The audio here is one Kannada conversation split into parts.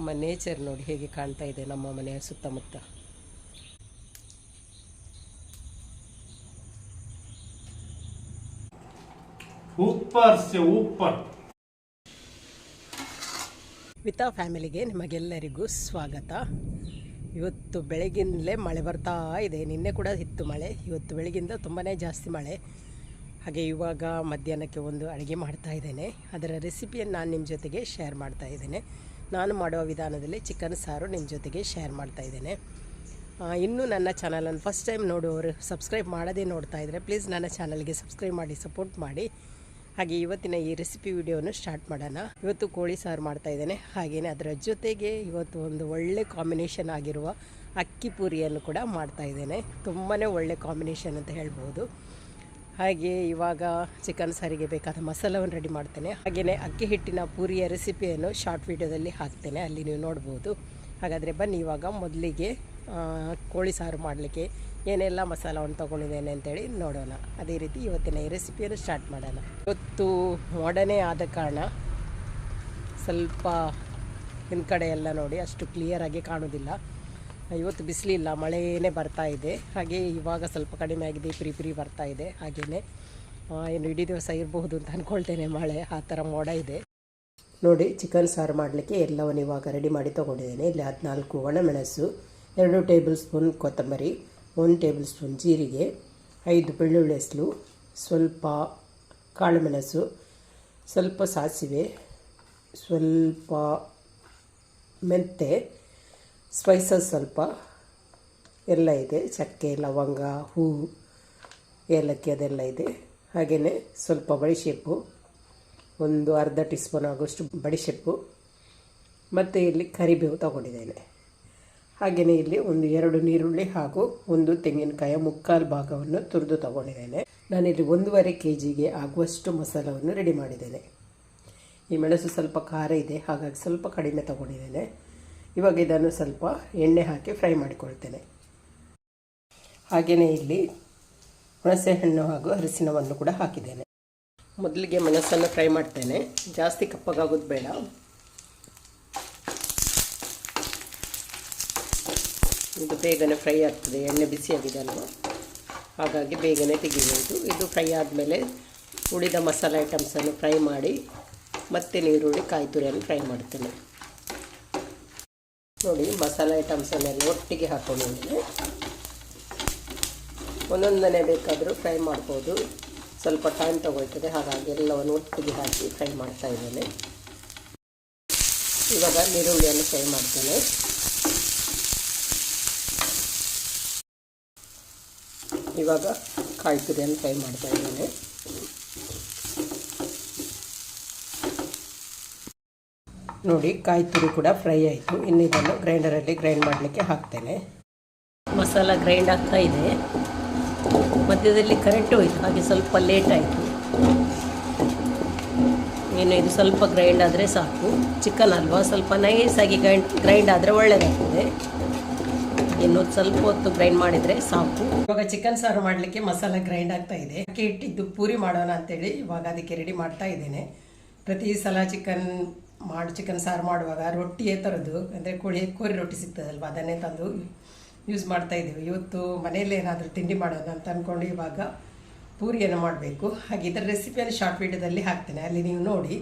ನಮ್ಮ ನೇಚರ್ ನೋಡಿ ಹೇಗೆ ಕಾಣ್ತಾ ಇದೆ ನಮ್ಮ ಮನೆಯ ಸುತ್ತಮುತ್ತ. ವಿತಾ ಫ್ಯಾಮಿಲಿಗೆ ನಿಮಗೆಲ್ಲರಿಗೂ ಸ್ವಾಗತ. ಇವತ್ತು ಬೆಳಗಿನಲ್ಲೇ ಮಳೆ ಬರ್ತಾ ಇದೆ. ನಿನ್ನೆ ಕೂಡ ಇತ್ತು ಮಳೆ. ಇವತ್ತು ಬೆಳಗಿಂದ ತುಂಬಾ ಜಾಸ್ತಿ ಮಳೆ. ಹಾಗೆ ಇವಾಗ ಮಧ್ಯಾಹ್ನಕ್ಕೆ ಒಂದು ಅಡುಗೆ ಮಾಡ್ತಾ ಇದ್ದೇನೆ. ಅದರ ರೆಸಿಪಿಯನ್ನು ನಾನು ನಿಮ್ಮ ಜೊತೆಗೆ ಶೇರ್ ಮಾಡ್ತಾ ಇದ್ದೇನೆ. ನಾನು ಮಾಡುವ ವಿಧಾನದಲ್ಲಿ ಚಿಕನ್ ಸಾರು ನಿಮ್ಮ ಜೊತೆಗೆ ಶೇರ್ ಮಾಡ್ತಾ ಇದ್ದೇನೆ. ಇನ್ನೂ ನನ್ನ ಚಾನಲನ್ನು ಫಸ್ಟ್ ಟೈಮ್ ನೋಡುವವರು ಸಬ್ಸ್ಕ್ರೈಬ್ ಮಾಡೋದೇ ನೋಡ್ತಾ ಇದ್ದರೆ ಪ್ಲೀಸ್ ನನ್ನ ಚಾನಲ್ಗೆ ಸಬ್ಸ್ಕ್ರೈಬ್ ಮಾಡಿ ಸಪೋರ್ಟ್ ಮಾಡಿ. ಹಾಗೆ ಇವತ್ತಿನ ಈ ರೆಸಿಪಿ ವಿಡಿಯೋನು ಸ್ಟಾರ್ಟ್ ಮಾಡೋಣ. ಇವತ್ತು ಕೋಳಿ ಸಾರು ಮಾಡ್ತಾ ಇದ್ದೇನೆ. ಹಾಗೆಯೇ ಅದರ ಜೊತೆಗೆ ಇವತ್ತು ಒಂದು ಒಳ್ಳೆ ಕಾಂಬಿನೇಷನ್ ಆಗಿರುವ ಅಕ್ಕಿ ಪೂರಿಯನ್ನು ಕೂಡ ಮಾಡ್ತಾ ಇದ್ದೇನೆ. ತುಂಬಾ ಒಳ್ಳೆ ಕಾಂಬಿನೇಷನ್ ಅಂತ ಹೇಳ್ಬೋದು. ಹಾಗೆ ಇವಾಗ ಚಿಕನ್ ಸಾರಿಗೆ ಬೇಕಾದ ಮಸಾಲವನ್ನು ರೆಡಿ ಮಾಡ್ತೇನೆ. ಹಾಗೆಯೇ ಅಕ್ಕಿ ಹಿಟ್ಟಿನ ಪೂರಿಯ ರೆಸಿಪಿಯನ್ನು ಶಾರ್ಟ್ ವಿಡಿಯೋದಲ್ಲಿ ಹಾಕ್ತೇನೆ. ಅಲ್ಲಿ ನೀವು ನೋಡ್ಬೋದು. ಹಾಗಾದರೆ ಬನ್ನಿ, ಇವಾಗ ಮೊದಲಿಗೆ ಕೋಳಿ ಸಾರು ಮಾಡಲಿಕ್ಕೆ ಏನೆಲ್ಲ ಮಸಾಲವನ್ನು ತೊಗೊಂಡಿದ್ದೇನೆ ಅಂತೇಳಿ ನೋಡೋಣ. ಅದೇ ರೀತಿ ಇವತ್ತಿನ ಈ ರೆಸಿಪಿಯನ್ನು ಸ್ಟಾರ್ಟ್ ಮಾಡೋಣ. ಇವತ್ತು ಒಡನೆ ಆದ ಕಾರಣ ಸ್ವಲ್ಪ ಹಿಂದ್ಗಡೆ ಎಲ್ಲ ನೋಡಿ ಅಷ್ಟು ಕ್ಲಿಯರಾಗಿ ಕಾಣೋದಿಲ್ಲ. ಇವತ್ತು ಬಿಸಿಲಿಲ್ಲ ಮಳೆಯೇ ಬರ್ತಾ ಇದೆ. ಹಾಗೆ ಇವಾಗ ಸ್ವಲ್ಪ ಕಡಿಮೆ ಆಗಿದೆ, ಪ್ರಿ ಪ್ರಿ ಬರ್ತಾ ಇದೆ ಹಾಗೆಯೇ ಏನು ಇಡೀ ದಿವಸ ಇರಬಹುದು ಅಂತ ಅಂದ್ಕೊಳ್ತೇನೆ ಮಳೆ, ಆ ಥರ ಮೋಡ ಇದೆ. ನೋಡಿ, ಚಿಕನ್ ಸಾರು ಮಾಡಲಿಕ್ಕೆ ಎಲ್ಲವನ್ನು ಇವಾಗ ರೆಡಿ ಮಾಡಿ ತೊಗೊಂಡಿದ್ದೇನೆ. ಇಲ್ಲಿ ಹದಿನಾಲ್ಕು ಒಣಮೆಣಸು, ಎರಡು ಟೇಬಲ್ ಸ್ಪೂನ್ ಕೊತ್ತಂಬರಿ, ಒಂದು ಟೇಬಲ್ ಸ್ಪೂನ್ ಜೀರಿಗೆ, ಐದು ಬೆಳ್ಳುಳ್ಳಿ ಹೆಸಲು, ಸ್ವಲ್ಪ ಕಾಳುಮೆಣಸು, ಸ್ವಲ್ಪ ಸಾಸಿವೆ, ಸ್ವಲ್ಪ ಮೆಂತೆ ಸ್ಪೈಸಸ್ ಸ್ವಲ್ಪ. ಎಲ್ಲ ಇದೆ. ಚಕ್ಕೆ, ಲವಂಗ, ಹೂ, ಏಲಕ್ಕಿ ಅದೆಲ್ಲ ಇದೆ. ಹಾಗೆಯೇ ಸ್ವಲ್ಪ ಬಡಿಶೆಪ್ಪು ಒಂದು ಅರ್ಧ ಟೀ ಸ್ಪೂನ್ ಆಗುವಷ್ಟು ಬಡಿಶೆಪ್ಪು ಮತ್ತು ಇಲ್ಲಿ ಕರಿಬೇವು ತಗೊಂಡಿದ್ದೇನೆ. ಹಾಗೆಯೇ ಇಲ್ಲಿ ಒಂದು ಎರಡು ನೀರುಳ್ಳಿ ಹಾಗೂ ಒಂದು ತೆಂಗಿನಕಾಯಿ ಮುಕ್ಕಾಲು ಭಾಗವನ್ನು ತುರಿದು ತಗೊಂಡಿದ್ದೇನೆ. ನಾನಿಲ್ಲಿ ಒಂದೂವರೆ ಕೆ ಜಿಗೆ ಆಗುವಷ್ಟು ಮಸಾಲವನ್ನು ರೆಡಿ ಮಾಡಿದ್ದೇನೆ. ಈ ಮೆಣಸು ಸ್ವಲ್ಪ ಖಾರ ಇದೆ. ಹಾಗಾಗಿ ಸ್ವಲ್ಪ ಕಡಿಮೆ ತಗೊಂಡಿದ್ದೇನೆ. ಇವಾಗ ಇದನ್ನು ಸ್ವಲ್ಪ ಎಣ್ಣೆ ಹಾಕಿ ಫ್ರೈ ಮಾಡಿಕೊಳ್ತೇನೆ. ಹಾಗೆಯೇ ಇಲ್ಲಿ ಹುಣಸೆ ಹಣ್ಣು ಹಾಗೂ ಅರಿಶಿನವನ್ನು ಕೂಡ ಹಾಕಿದ್ದೇನೆ. ಮೊದಲಿಗೆ ಮೆಣಸನ್ನು ಫ್ರೈ ಮಾಡ್ತೇನೆ. ಜಾಸ್ತಿ ಕಪ್ಪಗಾಗೋದು ಬೇಡ. ಇದು ಬೇಗನೆ ಫ್ರೈ ಆಗ್ತದೆ. ಎಣ್ಣೆ ಬಿಸಿಯಾಗಿದೆ ಅಲ್ವಾ? ಹಾಗಾಗಿ ಬೇಗನೆ ತೆಗಿಬೋದು ಇದು ಫ್ರೈ ಆದಮೇಲೆ ಉಳಿದ ಮಸಾಲೆ ಐಟಮ್ಸನ್ನು ಫ್ರೈ ಮಾಡಿ ಮತ್ತೆ ನೀರುಳ್ಳಿ ಕಾಯಿ ತುರಿಯನ್ನು ಫ್ರೈ ಮಾಡ್ತೇನೆ. ನೋಡಿ, ಮಸಾಲೆ ಐಟಮ್ಸನ್ನೆಲ್ಲ ಒಟ್ಟಿಗೆ ಹಾಕೊಂಡಿದ್ದೀನಿ ಒಂದೊಂದನೇ ಬೇಕಾದರೂ ಫ್ರೈ ಮಾಡ್ಬೋದು. ಸ್ವಲ್ಪ ಟೈಮ್ ತೊಗೊಳ್ತದೆ, ಹಾಗಾಗಿ ಎಲ್ಲವನ್ನು ಒಟ್ಟಿಗೆ ಹಾಕಿ ಫ್ರೈ ಮಾಡ್ತಾ ಇದ್ದೇನೆ. ಇವಾಗ ನೀರುಳ್ಳಿಯನ್ನು ಫ್ರೈ ಮಾಡ್ತೇನೆ. ಇವಾಗ ಕಾಯಿ ತುರಿಯನ್ನು ಫ್ರೈ ಮಾಡ್ತಾ ಇದ್ದೇನೆ. ನೋಡಿ, ಕಾಯಿ ತುರಿ ಕೂಡ ಫ್ರೈ ಆಯಿತು. ಇನ್ನು ಇದನ್ನು ಗ್ರೈಂಡರಲ್ಲಿ ಗ್ರೈಂಡ್ ಮಾಡಲಿಕ್ಕೆ ಹಾಕ್ತೇನೆ. ಮಸಾಲ ಗ್ರೈಂಡ್ ಆಗ್ತಾ ಇದೆ. ಮಧ್ಯದಲ್ಲಿ ಕರೆಂಟ್ ಹೋಯಿತು, ಹಾಗೆ ಸ್ವಲ್ಪ ಲೇಟ್ ಆಯಿತು. ಇನ್ನು ಇದು ಸ್ವಲ್ಪ ಗ್ರೈಂಡ್ ಆದರೆ ಸಾಕು. ಚಿಕನ್ ಅಲ್ವಾ? ಸ್ವಲ್ಪ ನೈಸಾಗಿ ಗ್ರೈಂಡ್ ಗ್ರೈಂಡ್ ಆದರೆ ಒಳ್ಳೆಯದಾಗ್ತದೆ ಇನ್ನು ಸ್ವಲ್ಪ ಹೊತ್ತು ಗ್ರೈಂಡ್ ಮಾಡಿದರೆ ಸಾಕು. ಇವಾಗ ಚಿಕನ್ ಸಾರು ಮಾಡಲಿಕ್ಕೆ ಮಸಾಲ ಗ್ರೈಂಡ್ ಆಗ್ತಾ ಇದೆ. ಅಕ್ಕಿ ಇಟ್ಟಿದ್ದು ಪೂರಿ ಮಾಡೋಣ ಅಂತೇಳಿ ಇವಾಗ ಅದಕ್ಕೆ ರೆಡಿ ಮಾಡ್ತಾ ಇದ್ದೇನೆ. ಪ್ರತಿ ಸಲ ಚಿಕನ್ ಮಾಡಿ ಚಿಕನ್ ಸಾರು ಮಾಡುವಾಗ ರೊಟ್ಟಿಯೇ ತರೋದು ಅಂದರೆ ಕೋಳಿ, ಕೋರಿ ರೊಟ್ಟಿ ಸಿಗ್ತದಲ್ವ? ಅದನ್ನೇ ತಂದು ಯೂಸ್ ಮಾಡ್ತಾ ಇದ್ದೀವಿ. ಇವತ್ತು ಮನೆಯಲ್ಲೇ ಏನಾದರೂ ತಿಂಡಿ ಮಾಡೋದು ಅಂತ ಅಂದ್ಕೊಂಡು ಇವಾಗ ಪೂರಿಯನ್ನು ಮಾಡಬೇಕು. ಹಾಗೆ ಇದರ ರೆಸಿಪಿಯನ್ನು ಶಾರ್ಟ್ ವೀಡಿಯೋದಲ್ಲಿ ಹಾಕ್ತೇನೆ. ಅಲ್ಲಿ ನೀವು ನೋಡಿ.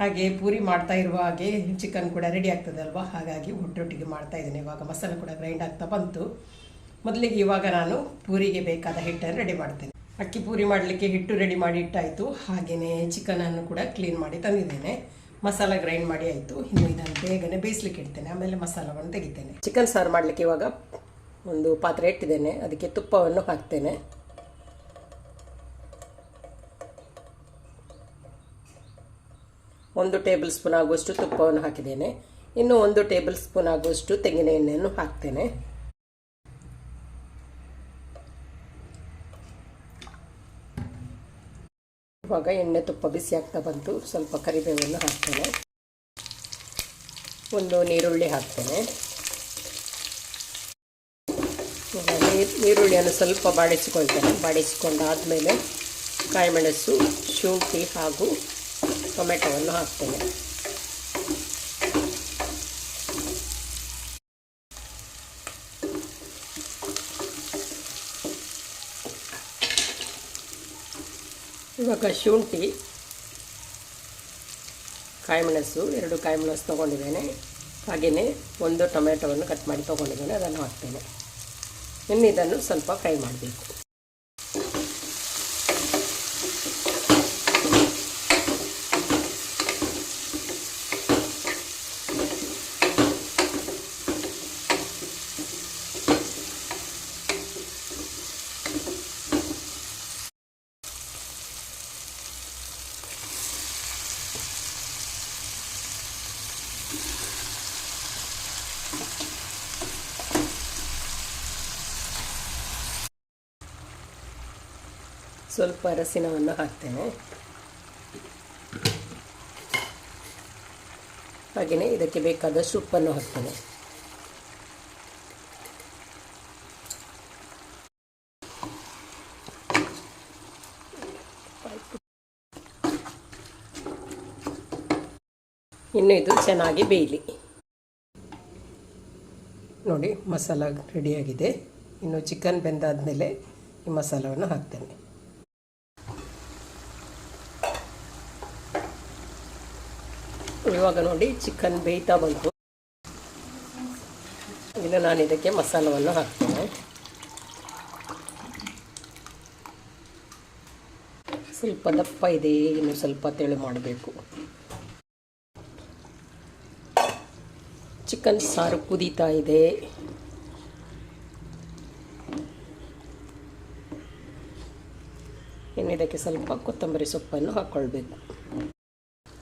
ಹಾಗೆ ಪೂರಿ ಮಾಡ್ತಾ ಇರುವ ಹಾಗೆ ಚಿಕನ್ ಕೂಡ ರೆಡಿ ಆಗ್ತದಲ್ವ? ಹಾಗಾಗಿ ಒಟ್ಟೊಟ್ಟಿಗೆ ಮಾಡ್ತಾ ಇದ್ದೇನೆ. ಇವಾಗ ಮಸಾಲೆ ಕೂಡ ಗ್ರೈಂಡ್ ಆಗ್ತಾ ಬಂತು. ಮೊದಲಿಗೆ ಇವಾಗ ನಾನು ಪೂರಿಗೆ ಬೇಕಾದ ಹಿಟ್ಟನ್ನು ರೆಡಿ ಮಾಡ್ತೇನೆ. ಅಕ್ಕಿ ಪೂರಿ ಮಾಡಲಿಕ್ಕೆ ಹಿಟ್ಟು ರೆಡಿ ಮಾಡಿ ಇಟ್ಟಾಯಿತು ಹಾಗೆಯೇ ಚಿಕನನ್ನು ಕೂಡ ಕ್ಲೀನ್ ಮಾಡಿ ತಂದಿದ್ದೇನೆ. ಮಸಾಲ ಗ್ರೈಂಡ್ ಮಾಡಿ ಆಯಿತು. ಇನ್ನು ಇದನ್ನು ಬೇಗನೆ ಬೇಯಿಸ್ಲಿಕ್ಕೆ ಇಡ್ತೇನೆ. ಆಮೇಲೆ ಮಸಾಲವನ್ನು ತೆಗಿತೇನೆ. ಚಿಕನ್ ಸಾರು ಮಾಡಲಿಕ್ಕೆ ಇವಾಗ ಒಂದು ಪಾತ್ರೆ ಇಟ್ಟಿದ್ದೇನೆ. ಅದಕ್ಕೆ ತುಪ್ಪವನ್ನು ಹಾಕ್ತೇನೆ. ಒಂದು ಟೇಬಲ್ ಸ್ಪೂನ್ ಆಗುವಷ್ಟು ತುಪ್ಪವನ್ನು ಹಾಕಿದ್ದೇನೆ. ಇನ್ನು ಒಂದು ಟೇಬಲ್ ಸ್ಪೂನ್ ಆಗುವಷ್ಟು ತೆಂಗಿನ ಎಣ್ಣೆಯನ್ನು ಹಾಕ್ತೇನೆ. ಇವಾಗ ಎಣ್ಣೆ ತುಪ್ಪ ಬಿಸಿ ಆಗ್ತಾ ಬಂತು. ಸ್ವಲ್ಪ ಕರಿಬೇವನ್ನು ಹಾಕ್ತೇನೆ. ಒಂದು ನೀರುಳ್ಳಿ ಹಾಕ್ತೇನೆ. ನೀರುಳ್ಳಿಯನ್ನು ಸ್ವಲ್ಪ ಬಾಡಿಸಿಕೊಳ್ತೇನೆ ಬಾಡಿಸಿಕೊಂಡಾದಮೇಲೆ ಕಾಯಿಮೆಣಸು, ಶುಂಠಿ ಹಾಗೂ ಟೊಮೆಟೊವನ್ನು ಹಾಕ್ತೇನೆ. ಇವಾಗ ಶುಂಠಿ, ಕಾಯಿಮೆಣಸು, ಎರಡು ಕಾಯಿಮೆಣಸು ತೊಗೊಂಡಿದ್ದೇನೆ. ಹಾಗೆಯೇ ಒಂದು ಟೊಮೆಟೊವನ್ನು ಕಟ್ ಮಾಡಿ ತೊಗೊಂಡಿದ್ದೇನೆ, ಅದನ್ನು ಹಾಕ್ತೇನೆ. ಇನ್ನು ಇದನ್ನು ಸ್ವಲ್ಪ ಫ್ರೈ ಮಾಡಬೇಕು. ಸ್ವಲ್ಪ ಅರಸಿನವನ್ನು ಹಾಕ್ತೇನೆ. ಹಾಗೆಯೇ ಇದಕ್ಕೆ ಬೇಕಾದಷ್ಟು ಉಪ್ಪನ್ನು ಹಾಕ್ತೇನೆ. ಇನ್ನು ಇದು ಚೆನ್ನಾಗಿ ಬೇಯಲಿ. ನೋಡಿ ಮಸಾಲ ರೆಡಿಯಾಗಿದೆ ಇನ್ನು ಚಿಕನ್ ಬೆಂದಾದಮೇಲೆ ಈ ಮಸಾಲವನ್ನು ಹಾಕ್ತೇನೆ. ಇವಾಗ ನೋಡಿ ಚಿಕನ್ ಬೇಯ್ತಾ ಬಂತು. ಇನ್ನು ನಾನು ಇದಕ್ಕೆ ಮಸಾಲವನ್ನು ಹಾಕ್ತೇನೆ. ಸ್ವಲ್ಪ ದಪ್ಪ ಇದೆ, ಇನ್ನು ಸ್ವಲ್ಪ ತೆಳು ಮಾಡಬೇಕು. ಚಿಕನ್ ಸಾರು ಕುದೀತಾ ಇದೆ. ಇನ್ನು ಇದಕ್ಕೆ ಸ್ವಲ್ಪ ಕೊತ್ತಂಬರಿ ಸೊಪ್ಪನ್ನು ಹಾಕ್ಕೊಳ್ಬೇಕು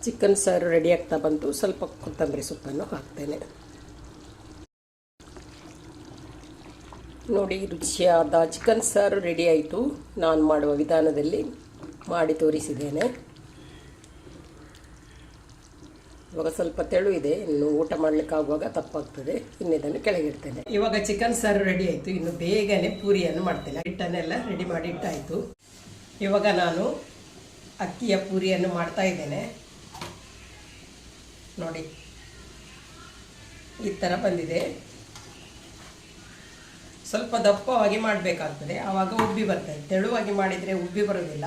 ಚಿಕನ್ ಸಾರು ರೆಡಿ ಆಗ್ತಾ ಬಂತು. ಸ್ವಲ್ಪ ಕೊತ್ತಂಬರಿ ಸೊಪ್ಪನ್ನು ಹಾಕ್ತೇನೆ. ನೋಡಿ, ರುಚಿಯಾದ ಚಿಕನ್ ಸಾರು ರೆಡಿ ಆಯಿತು. ನಾನು ಮಾಡುವ ವಿಧಾನದಲ್ಲಿ ಮಾಡಿ ತೋರಿಸಿದ್ದೇನೆ. ಇವಾಗ ಸ್ವಲ್ಪ ತೆಳು ಇದೆ. ಇನ್ನು ಊಟ ಮಾಡಲಿಕ್ಕಾಗುವಾಗ ತಪ್ಪಾಗ್ತದೆ. ಇನ್ನು ಇದನ್ನು ಕೆಳಗಿಡ್ತೇನೆ. ಇವಾಗ ಚಿಕನ್ ಸಾರು ರೆಡಿ ಆಯಿತು. ಇನ್ನು ಬೇಗನೆ ಪೂರಿಯನ್ನು ಮಾಡ್ತೇನೆ. ಹಿಟ್ಟನ್ನೆಲ್ಲ ರೆಡಿ ಮಾಡಿ ಇಟ್ಟಾಯಿತು. ಇವಾಗ ನಾನು ಅಕ್ಕಿಯ ಪೂರಿಯನ್ನು ಮಾಡ್ತಾ ಇದ್ದೇನೆ. ನೋಡಿ. ಈ ಥರ ಬಂದಿದೆ. ಸ್ವಲ್ಪ ದಪ್ಪವಾಗಿ ಮಾಡಬೇಕಾಗ್ತದೆ. ಆವಾಗ ಉಬ್ಬಿ ಬರ್ತದೆ. ತೆಳುವಾಗಿ ಮಾಡಿದರೆ ಉಬ್ಬಿ ಬರೋದಿಲ್ಲ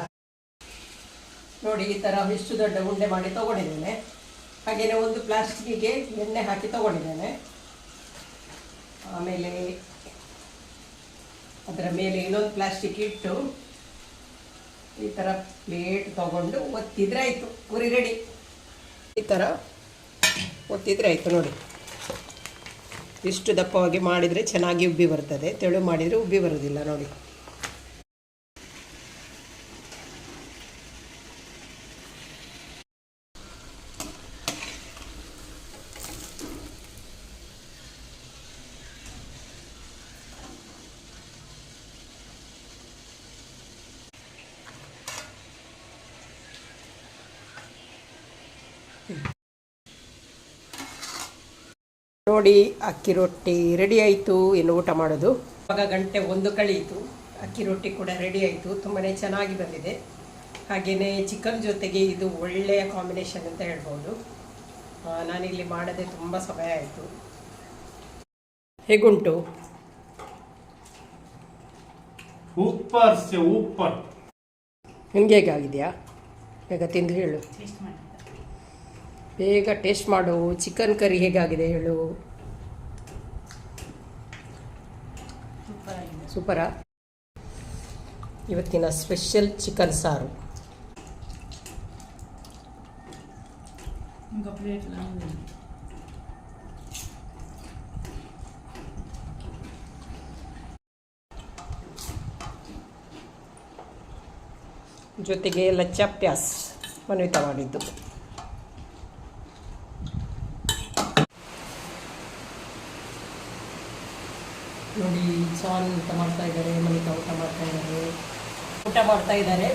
ನೋಡಿ, ಈ ಥರ ಇಷ್ಟು ದೊಡ್ಡ ಉಂಡೆ ಮಾಡಿ ತೊಗೊಂಡಿದ್ದೇನೆ. ಹಾಗೆಯೇ ಒಂದು ಪ್ಲಾಸ್ಟಿಕ್ಕಿಗೆ ಎಣ್ಣೆ ಹಾಕಿ ತೊಗೊಂಡಿದ್ದೇನೆ. ಆಮೇಲೆ ಅದರ ಮೇಲೆ ಇನ್ನೊಂದು ಪ್ಲಾಸ್ಟಿಕ್ ಇಟ್ಟು ಈ ಥರ ಪ್ಲೇಟ್ ತಗೊಂಡು ಒತ್ತಿದ್ರೆ ಆಯಿತು. ಕುರಿ ರೆಡಿ ಈ ಥರ ಒತ್ತಿದ್ರೆ ಆಯಿತು ನೋಡಿ. ಇಷ್ಟು ದಪ್ಪವಾಗಿ ಮಾಡಿದರೆ ಚೆನ್ನಾಗಿ ಉಬ್ಬಿ ಬರ್ತದೆ. ತೆಳು ಮಾಡಿದರೆ ಉಬ್ಬಿ ಬರೋದಿಲ್ಲ ನೋಡಿ. ನೋಡಿ ಅಕ್ಕಿ ರೊಟ್ಟಿ ರೆಡಿ ಆಯಿತು. ಇನ್ನು ಊಟ ಮಾಡೋದು. ಆವಾಗ ಗಂಟೆ ಒಂದು ಕಳೆಯಿತು. ಅಕ್ಕಿ ರೊಟ್ಟಿ ಕೂಡ ರೆಡಿ ಆಯಿತು. ತುಂಬಾ ಚೆನ್ನಾಗಿ ಬಂದಿದೆ. ಹಾಗೆಯೇ ಚಿಕನ್ ಜೊತೆಗೆ ಇದು ಒಳ್ಳೆಯ ಕಾಂಬಿನೇಷನ್ ಅಂತ ಹೇಳ್ಬೋದು. ನಾನಿಲ್ಲಿ ಮಾಡದೆ ತುಂಬ ಸಮಯ ಆಯಿತು. ಹೇಗುಂಟು? ಸೂಪರ್ ಸೂಪರ್ ನಿಮಗೆ ಹೇಗಾಗಿದೆಯಾ? ಬೇಗ ತಿಂದು ಹೇಳು. ಬೇಗ ಟೇಸ್ಟ್ ಮಾಡು. ಚಿಕನ್ ಕರಿ ಹೇಗಾಗಿದೆ ಹೇಳು. ಸೂಪರ? ಇವತ್ತಿನ ಸ್ಪೆಷಲ್ ಚಿಕನ್ ಸಾರು. ಜೊತೆಗೆ ಲಚ್ಚಾ ಪ್ಯಾಸ್ ಮನವಿತ ಮಾಡಿದ್ದು. ಸಾನ್ ಊಟ ಮಾಡ್ತಾ ಇದ್ದಾರೆ ಮನಿಕಾ ಊಟ ಮಾಡ್ತಾ ಇದ್ದಾರೆ. ಊಟ ಮಾಡ್ತಾ ಇದ್ದಾರೆ.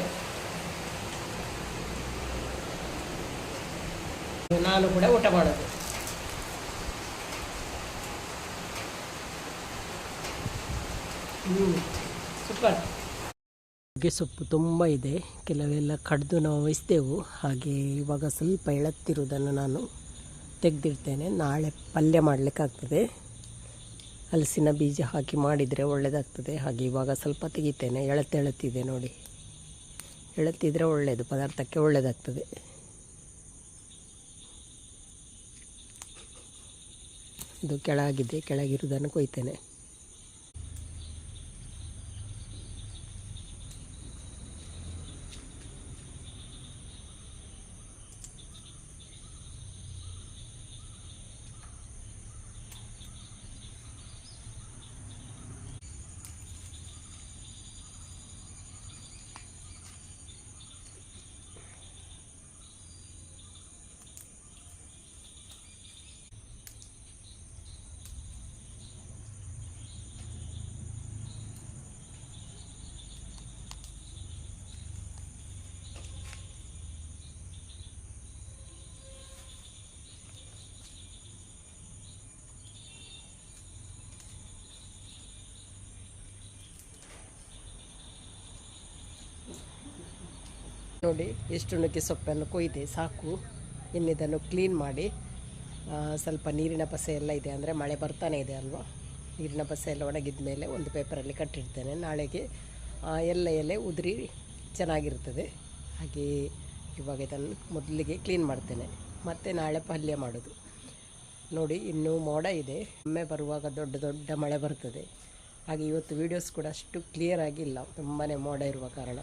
ನಾನು ಕೂಡ ಊಟ ಮಾಡೋದು. ಸೂಪರ್ ನುಗ್ಗೆ ಸೊಪ್ಪು ತುಂಬ ಇದೆ. ಕೆಲವೆಲ್ಲ ಕಡಿದು ನಾವು ವಹಿಸ್ತೇವು ಹಾಗೆ ಇವಾಗ ಸ್ವಲ್ಪ ಎಳತ್ತಿರುವುದನ್ನು ನಾನು ತೆಗೆದಿರ್ತೇನೆ ನಾಳೆ ಪಲ್ಯ ಮಾಡಲಿಕ್ಕಾಗ್ತದೆ. ಹಲಸಿನ ಬೀಜ ಹಾಕಿ ಮಾಡಿದರೆ ಒಳ್ಳೆಯದಾಗ್ತದೆ ಹಾಗೆ ಇವಾಗ ಸ್ವಲ್ಪ ತೆಗಿತೇನೆ. ಎಳತ್ತೆಳತ್ತಿದೆ ನೋಡಿ. ಎಳತ್ತಿದ್ರೆ ಒಳ್ಳೆಯದು ಪದಾರ್ಥಕ್ಕೆ ಒಳ್ಳೆಯದಾಗ್ತದೆ ಇದು ಕೆಳಗಿದೆ, ಕೆಳಗಿರುವುದನ್ನು ಕೊಯ್ತೇನೆ. ನೋಡಿ, ಎಷ್ಟು ನುಗ್ಗೆ ಸೊಪ್ಪನ್ನು ಕೊಯ್ದೆ, ಸಾಕು. ಇನ್ನಿದನ್ನು ಕ್ಲೀನ್ ಮಾಡಿ ಸ್ವಲ್ಪ ನೀರಿನ ಪಸೆ ಎಲ್ಲ ಇದೆ ಅಂದರೆ ಮಳೆ ಬರ್ತಾನೆ ಇದೆ ಅಲ್ವಾ? ನೀರಿನ ಪಸೆ ಎಲ್ಲ ಒಣಗಿದ ಮೇಲೆ ಒಂದು ಪೇಪರಲ್ಲಿ ಕಟ್ಟಿಡ್ತೇನೆ. ನಾಳೆಗೆ ಎಲ್ಲ ಎಲೆ ಉದುರಿ ಚೆನ್ನಾಗಿರ್ತದೆ. ಹಾಗೆ ಇವಾಗ ಇದನ್ನು ಮೊದಲಿಗೆ ಕ್ಲೀನ್ ಮಾಡ್ತೇನೆ. ಮತ್ತು ನಾಳೆ ಪಲ್ಯ ಮಾಡೋದು. ನೋಡಿ, ಇನ್ನೂ ಮೋಡ ಇದೆ. ಒಮ್ಮೆ ಬರುವಾಗ ದೊಡ್ಡ ದೊಡ್ಡ ಮಳೆ ಬರ್ತದೆ. ಹಾಗೆ ಇವತ್ತು ವೀಡಿಯೋಸ್ ಕೂಡ ಅಷ್ಟು ಕ್ಲಿಯರ್ ಆಗಿಲ್ಲ. ತುಂಬಾ ಮೋಡ ಇರುವ ಕಾರಣ.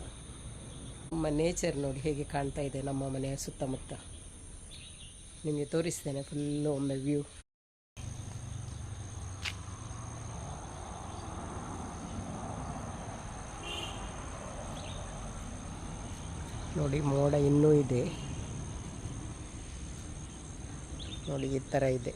ನಮ್ಮ ನೇಚರ್ ನೋಡಿ ಹೇಗೆ ಕಾಣ್ತಾ ಇದೆ ನಮ್ಮ ಮನೆಯ ಸುತ್ತಮುತ್ತ. ನಿಮಗೆ ತೋರಿಸ್ತೇನೆ ಫುಲ್ಲು ಒಮ್ಮೆ ವ್ಯೂ ನೋಡಿ ಮೋಡ ಇನ್ನೂ ಇದೆ. ನೋಡಿ ಈ ಥರ ಇದೆ.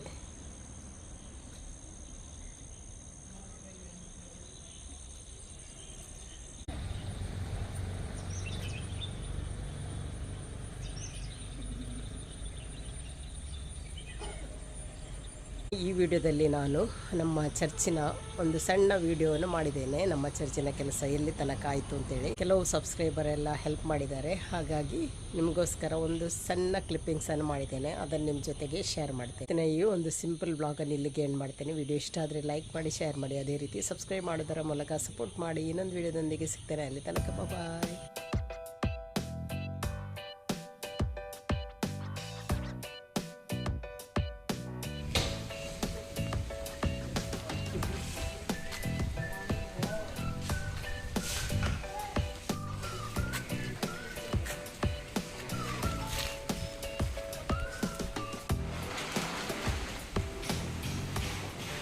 ಈ ವಿಡಿಯೋದಲ್ಲಿ ನಾನು ನಮ್ಮ ಚರ್ಚಿನ ಒಂದು ಸಣ್ಣ ವಿಡಿಯೋವನ್ನು ಮಾಡಿದ್ದೇನೆ. ನಮ್ಮ ಚರ್ಚಿನ ಕೆಲಸ ಎಲ್ಲಿ ತನಕ ಆಯಿತು ಅಂತೇಳಿ. ಕೆಲವು ಸಬ್ಸ್ಕ್ರೈಬರ್ ಎಲ್ಲ ಹೆಲ್ಪ್ ಮಾಡಿದ್ದಾರೆ. ಹಾಗಾಗಿ ನಿಮಗೋಸ್ಕರ ಒಂದು ಸಣ್ಣ ಕ್ಲಿಪ್ಪಿಂಗ್ಸನ್ನು ಮಾಡಿದ್ದೇನೆ. ಅದನ್ನು ನಿಮ್ಮ ಜೊತೆಗೆ ಶೇರ್ ಮಾಡ್ತೇನೆ. ಈ ಒಂದು ಸಿಂಪಲ್ ಬ್ಲಾಗನ್ನು ಇಲ್ಲಿಗೆ ಎಂಡ್ ಮಾಡ್ತೇನೆ. ವಿಡಿಯೋ ಇಷ್ಟ ಆದರೆ ಲೈಕ್ ಮಾಡಿ ಶೇರ್ ಮಾಡಿ. ಅದೇ ರೀತಿ ಸಬ್ಸ್ಕ್ರೈಬ್ ಮಾಡೋದರ ಮೂಲಕ ಸಪೋರ್ಟ್ ಮಾಡಿ. ಇನ್ನೊಂದು ವಿಡಿಯೋದೊಂದಿಗೆ ಸಿಗ್ತೇನೆ. ಅಲ್ಲಿ ತನಕ ಬಾಯ್